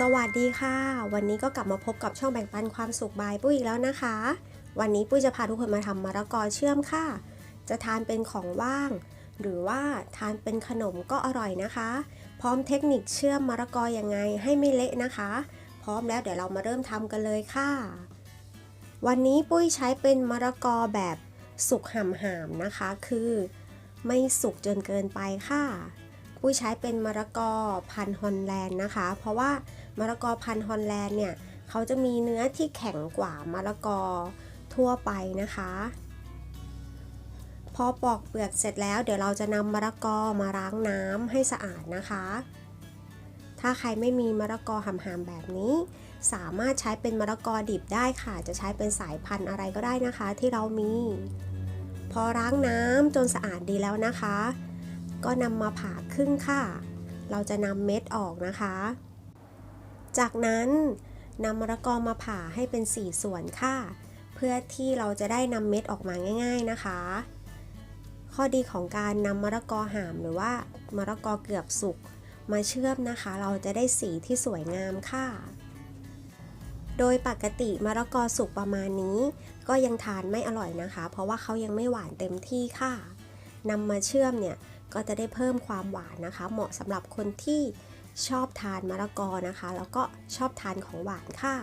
สวัสดีค่ะ วันนี้ก็กลับมาพบกับช่องแบ่งปันความสุขบายปุ้ยอีกแล้วนะคะ วันนี้ปุ้ยจะพาทุกคนมาทำมะละกอเชื่อมค่ะ จะทานเป็นของว่าง หรือว่าทานเป็นขนมก็อร่อยนะคะ พร้อมเทคนิคเชื่อมมะละกอยังไงให้ไม่เละนะคะ พร้อมแล้วเดี๋ยวเรามาเริ่มทำกันเลยค่ะ วันนี้ปุ้ยใช้เป็นมะละกอแบบสุกห่ำๆนะคะ คือ ไม่สุกจนเกินไปค่ะ ปุ้ยใช้เป็นมะละกอพันฮอลแลนด์นะคะ เพราะว่ามะละกอพันฮอลแลนด์เนี่ยเขาจะมีเนื้อที่แข็งกว่ามะละกอทั่วไปนะคะ พอปอกเปลือกเสร็จแล้วเดี๋ยวเราจะนำมะละกอมาล้างน้ำให้สะอาดนะคะ ถ้าใครไม่มีมะละกอหำๆแบบนี้ สามารถใช้เป็นมะละกอดิบได้ค่ะ จะใช้เป็นสายพันธุ์อะไรก็ได้นะคะที่เรามี พอล้างน้ำจนสะอาดดีแล้วนะคะ ก็นำมาผ่าครึ่งค่ะ เราจะนำเม็ดออกนะคะ จากนั้นนำมะละกอมาผ่าให้เป็น 4 ส่วนค่ะ เพื่อที่เราจะได้นำเม็ดออกมาง่าย ๆนะคะ ข้อดีของการนำมะละกอหามหรือว่ามะละกอเกือบสุกมาเชื่อมนะคะ เราจะได้สีที่สวยงามค่ะ โดยปกติมะละกอสุกประมาณนี้ ก็ยังทานไม่อร่อยนะคะ เพราะว่าเขายังไม่หวานเต็มที่ค่ะนำมาเชื่อมเนี่ย ก็จะได้เพิ่มความหวานนะคะ เหมาะสำหรับคนที่ชอบทานมะละกอนะคะ แล้วก็ชอบทานของหวานค่ะ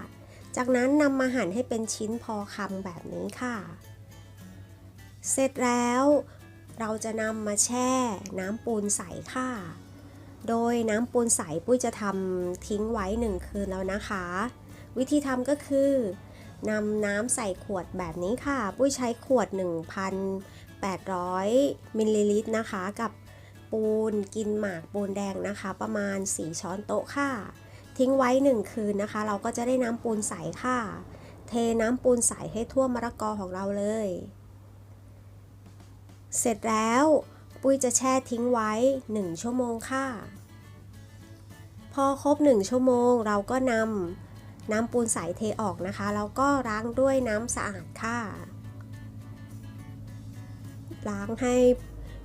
จากนั้นนำมาหั่นให้เป็นชิ้นพอคำแบบนี้ค่ะ เสร็จแล้วเราจะนำมาแช่น้ำปูนใสค่ะ โดยน้ำปูนใสปุ้ยจะทำทิ้งไว้หนึ่งคืนแล้วนะคะ วิธีทำก็คือนำน้ำใส่ขวดแบบนี้ค่ะ ปุ้ยใช้ขวด 800 มิลลิลิตรนะคะ กับปูนกินหมากปูนแดงนะคะ ประมาณ 4 ช้อนโต๊ะค่ะ ทิ้งไว้ 1 คืนนะคะ เราก็จะได้น้ำปูนใสค่ะ เทน้ำปูนใสให้ทั่วมะละกอของเราเลย เสร็จแล้วปุ้ยจะแช่ทิ้งไว้ 1 ชั่วโมงค่ะ พอครบ 1 ชั่วโมงเราก็นำน้ำปูนใสเทออกนะคะ แล้วก็ล้างด้วยน้ำสะอาดค่ะ ล้างให้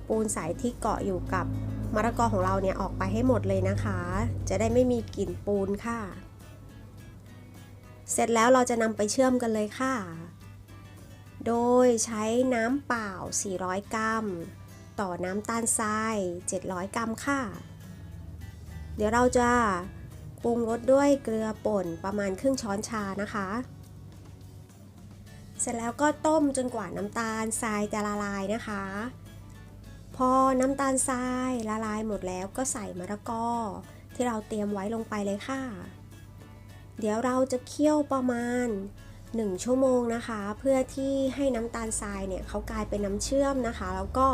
ปูนใสที่เกาะอยู่กับมะละกอของเราเนี่ยออกไปให้หมดเลยนะคะ จะได้ไม่มีกลิ่นปูนค่ะ เสร็จแล้วเราจะนำไปเชื่อมกันเลยค่ะ โดยใช้น้ำเปล่า 400 กรัม ต่อน้ำตาลทราย 700 กรัมค่ะ เดี๋ยวเราจะปรุงรสด้วยเกลือป่นประมาณครึ่งช้อนชานะคะ สร็จแล้วก็ต้มจนกว่าน้ำตาลทรายจะละลายนะคะ พอน้ำตาลทรายละลายหมดแล้วก็ใส่มะละกอที่เราเตรียมไว้ลงไปเลยค่ะ เดี๋ยวเราจะเคี่ยวประมาณ 1 ชั่วโมงนะคะ เพื่อที่ให้น้ำตาลทรายเนี่ยเขากลายเป็นน้ำเชื่อมนะคะ แล้วก็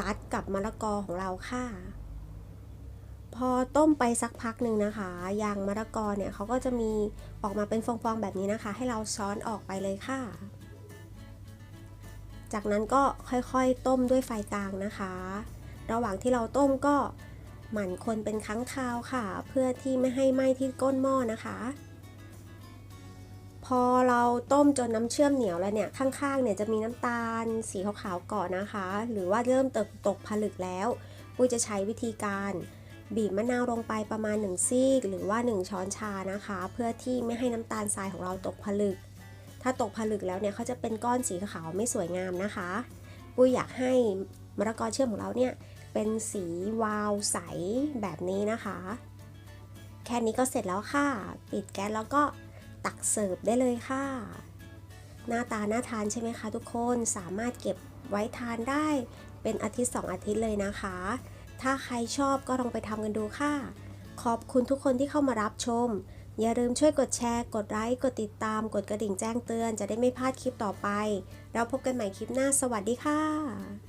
รัดกับมะละกอของเราค่ะ พอต้มไปสักพักหนึ่งนะคะยางมะละกอเนี่ยเขาก็จะมีออกมาเป็นฟองๆแบบนี้นะคะ ให้เราช้อนออกไปเลยค่ะ จากนั้นก็ค่อยๆต้มด้วยไฟกลางนะคะ ระหว่างที่เราต้มก็หมั่นคนเป็นครั้งคราวค่ะ เพื่อที่ไม่ให้ไหม้ที่ก้นหม้อนะคะ พอเราต้มจนน้ำเชื่อมเหนียวแล้วเนี่ยข้างๆเนี่ยจะมีน้ำตาลสีขาวๆก่อนนะคะ หรือว่าเริ่มตกตกผลึกแล้วปุ้ยจะใช้วิธีการ บีบมะนาวลงไปประมาณ 1 ซีก หรือว่า 1 ช้อนชานะคะ เพื่อที่ไม่ให้น้ำตาลทรายของเราตกผลึก ถ้าตกผลึกแล้วเนี่ยเขาจะเป็นก้อนสีขาวไม่สวยงามนะคะ ปุ้ยอยากให้มะละกอเชื่อมของเราเนี่ยเป็นสีวาวใสแบบนี้นะคะ แค่นี้ก็เสร็จแล้วค่ะ ปิดแก๊สแล้วก็ตักเสิร์ฟได้เลยค่ะ หน้าตาน่าทานใช่ไหมคะทุกคนสามารถเก็บไว้ทานได้เป็นอาทิตย์ 2 อาทิตย์เลยนะคะ ถ้าใครชอบก็ลองไปทำกันดูค่ะ ขอบคุณทุกคนที่เข้ามารับชม อย่าลืมช่วยกดแชร์ กดไลค์ กดติดตาม กดกระดิ่งแจ้งเตือน จะได้ไม่พลาดคลิปต่อไปแล้วพบกันใหม่คลิปหน้า สวัสดีค่ะ